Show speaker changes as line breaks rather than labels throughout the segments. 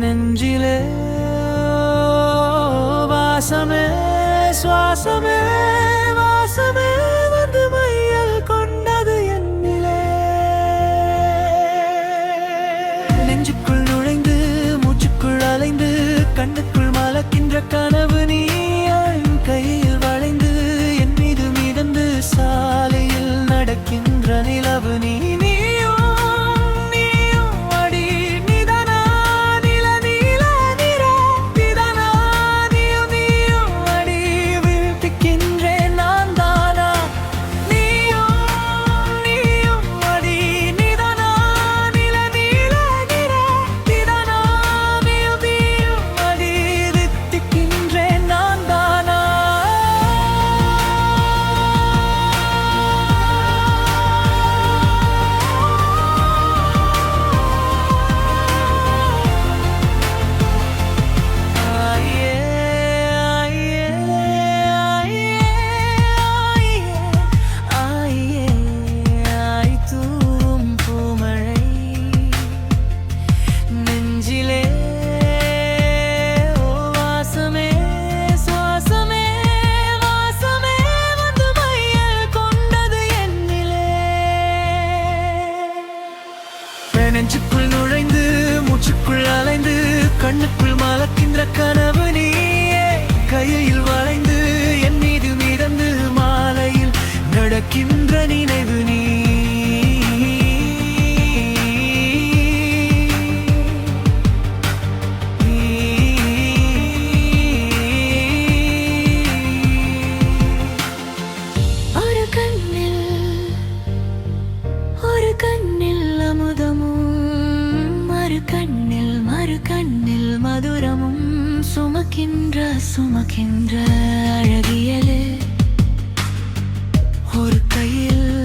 நெஞ்சிலே வாசமே சுவாசமே
சுமக்கின்ற சுமக்கின்ற அழகியலே.
ஒரு கையில்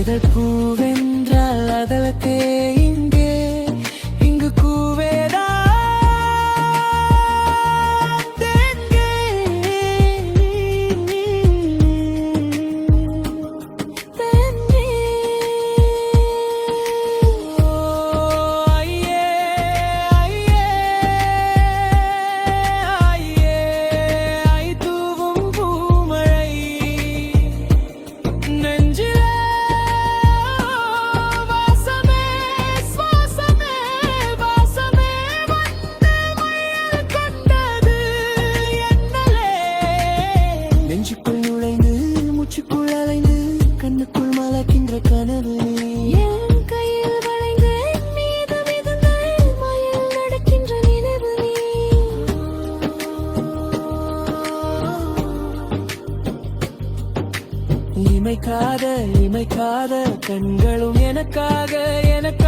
இதழ் பூவென்றால் அதழ தேய் பூச்சிக்குள் அலைந்து கண்ணுக்குள் மலக்கின்ற கனவு. என் கையில் வளைந்து மீது மிதந்த மயில் நடக்கின்ற
இமைக்காத இமைக்காத கண்களும் எனக்காக எனக்கு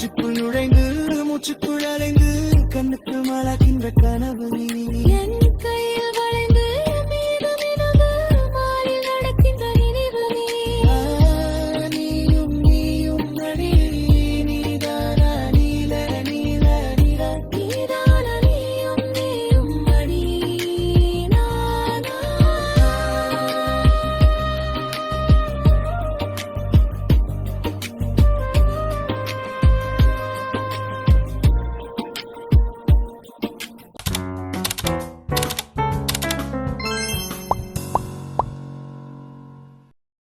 நெஞ்சுக்குள் நுழைந்து மூச்சுக்குள் அலைந்து